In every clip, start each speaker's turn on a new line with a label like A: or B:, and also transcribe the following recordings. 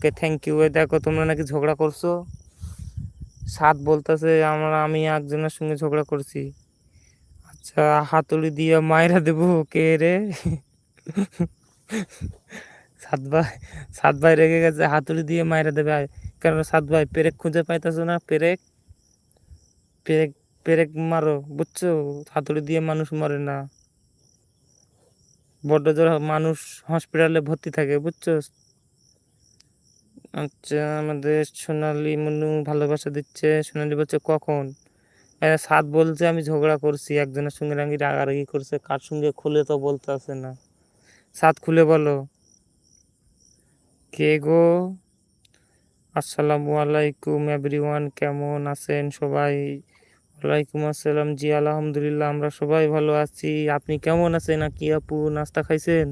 A: Okay thank you দেখো, তোমরা নাকি ঝগড়া করছ? সাত বলতেছে, আমরা, আমি একজনের সঙ্গে ঝগড়া করছি। আচ্ছা হাতুড়ি দিয়ে মায়েরা দেবো কে রে? সাত ভাই সাত ভাই রেগে গেছে, হাতুড়ি দিয়ে মায়েরা দেবে। কারণ সাত ভাই পেরেক খুঁজে পাইতেছো না, পেরেক পেরেক পেরেক মারো, বুঝছ? হাতুড়ি দিয়ে মানুষ মরে না। বড্ড জোর মানুষ হসপিটালে ভর্তি থাকে, বুঝছ? আচ্ছা আমাদের সোনালি মনু ভালোবাসা দিচ্ছে। সোনালি বলছে, কখন? সাত বলছে, আমি ঝগড়া করছি, একজনের সঙ্গে নাকি রাগারাগি করছে, কার সঙ্গে খুলে তো বলতে আসে না। সাত খুলে বলো। কে গো? আসসালামু আলাইকুম, এভরিওয়ান কেমন আছেন সবাই? ওয়ালাইকুম আসসালাম। জি, আলহামদুলিল্লাহ, আমরা সবাই ভালো আছি। আপনি কেমন আছেন? কি আপু, নাস্তা খাইছেন?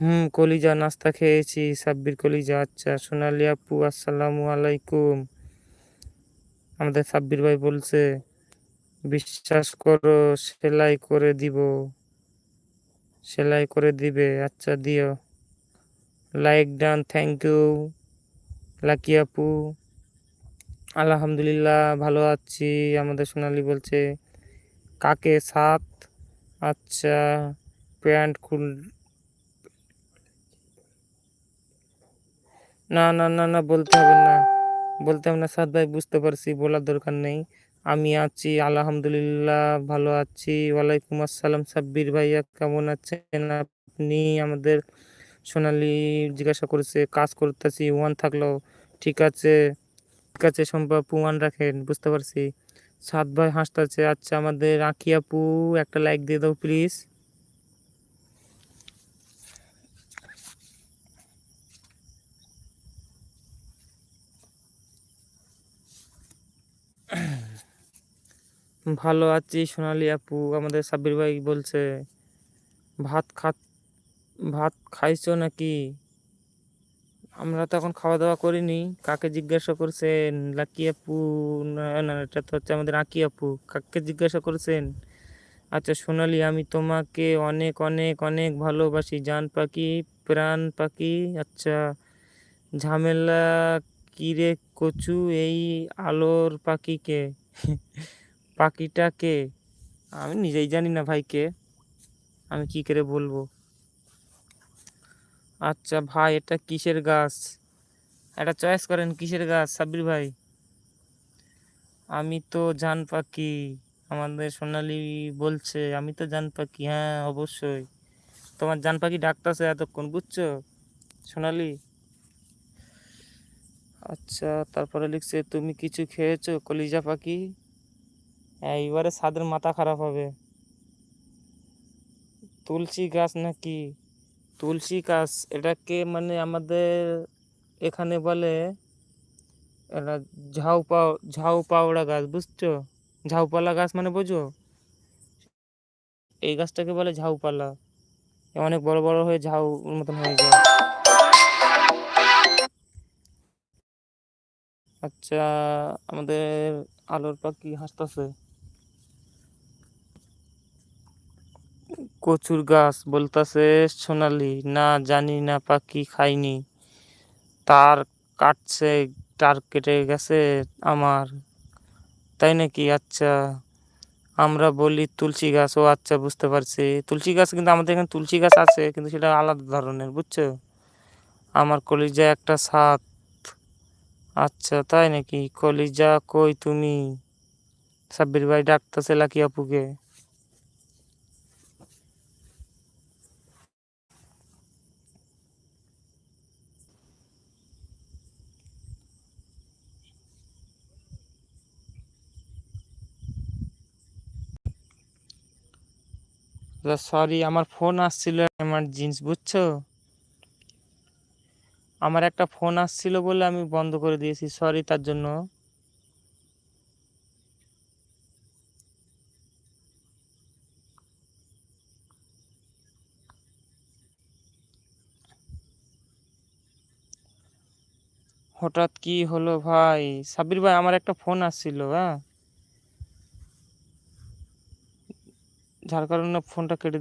A: হুম, কলিজা নাস্তা খেয়েছি, সাব্বির কলিজা আচ্ছা। সোনালি আপু, আসসালামু আলাইকুম। আমাদের সাব্বির ভাই বলছে, বিশ্বাস করো, সেলাই করে দিব। সেলাই করে দিবে আচ্ছা দিও। Like done thank you lucky আপু। আলহামদুলিল্লাহ, ভালো আছি। আমাদের সোনালি বলছে, কাকে সাত? আচ্ছা প্যান্ট খুল না না না না, বলতে হবে না। বলতে হবে না, সাদ ভাই, বুঝতে পারছি, বলার দরকার নেই। আমি আছি, আলহামদুলিল্লাহ, ভালো আছি। ওয়ালাইকুম আসসালাম, সাব্বির ভাইয়া, কেমন আছেন আপনি? আমাদের সোনালি জিজ্ঞাসা করেছে, কাজ করতেছি ওয়ান থাকল, ঠিক আছে ঠিক আছে, সম্ভব ওয়ান রাখেন, বুঝতে পারছি। সাত ভাই হাসতেছে আচ্ছা আমাদের আঁকিয়াপু একটা লাইক দিয়ে দাও প্লিজ ভালো আছি সোনালি আপু। আমাদের সাব্বির ভাই বলছে, ভাত খা ভাত খাইছো নাকি? আমরা তো এখন খাওয়া দাওয়া করিনি। কাকে জিজ্ঞাসা করছেন? লাকি আপু? না না, এটা তো হচ্ছে আমাদের আঁকি আপু। কাকে জিজ্ঞাসা করছেন? আচ্ছা সোনালি, আমি তোমাকে অনেক অনেক অনেক ভালোবাসি। জান পাখি, প্রাণ পাখি। আচ্ছা ঝামেলা কিরে কচু এই আলোর পাখিকে? পাখিটা কে আমি নিজেই জানি না ভাই কে। আমি কি করে বলব? আচ্ছা ভাই, এটা কিসের গাছ? এটা চয়েস করেন, কিসের গাছ? সাব্বির ভাই। আমি তো জান পাখি। আমাদের সোনালি বলছে, আমি তো জান পাখি। হ্যাঁ অবশ্যই। তোমার জান পাখি ডাকতেছে এতক্ষণ, বুঝছ? সোনালি। আচ্ছা তারপরে লিখছে, তুমি কিছু খেয়েছো, কলিজা পাখি? এইবারে সাদের মাথা খারাপ হবে। তুলসী গাছ নাকি? তুলসী গাছ, এটাকে মানে আমাদের এখানে বলে এটা ঝাউ পাও ঝাউ পাওড়া গাছ, বুঝছ? ঝাউপালা গাছ মানে বোঝো? এই গাছটাকে বলে ঝাউপালা অনেক বড় বড় হয়ে ঝাউ মতন হয়ে যায়। আচ্ছা আমাদের আলোর পাখি হাসতেছে। কচুর গাছ বলতাছে, সোনালি, না জানি না পাখি খাইনি। তার কাটছে, তার কেটে গেছে আমার। তাই নাকি? আচ্ছা আমরা বলি তুলসী গাছ। ও আচ্ছা বুঝতে পারছি। তুলসী গাছ কিন্তু আমাদের এখানে তুলসী গাছ আছে, কিন্তু সেটা আলাদা ধরনের, বুঝছ? আমার কলিজা একটা সাত আচ্ছা তাই নাকি? কলিজা কই তুমি? সাব্বির ভাই ডাকতেছে লাকি আপুকে। সরি আমার ফোন আসছিল আমার জিন্স বুঝছ? আমার একটা ফোন আসছিল বলে আমি বন্ধ করে দিয়েছি সরি তার জন্য। হঠাৎ কি হলো ভাই? সাবির ভাই, আমার একটা ফোন আসছিল হ্যাঁ? যার কারণে ফোনটা কেটে দিয়ে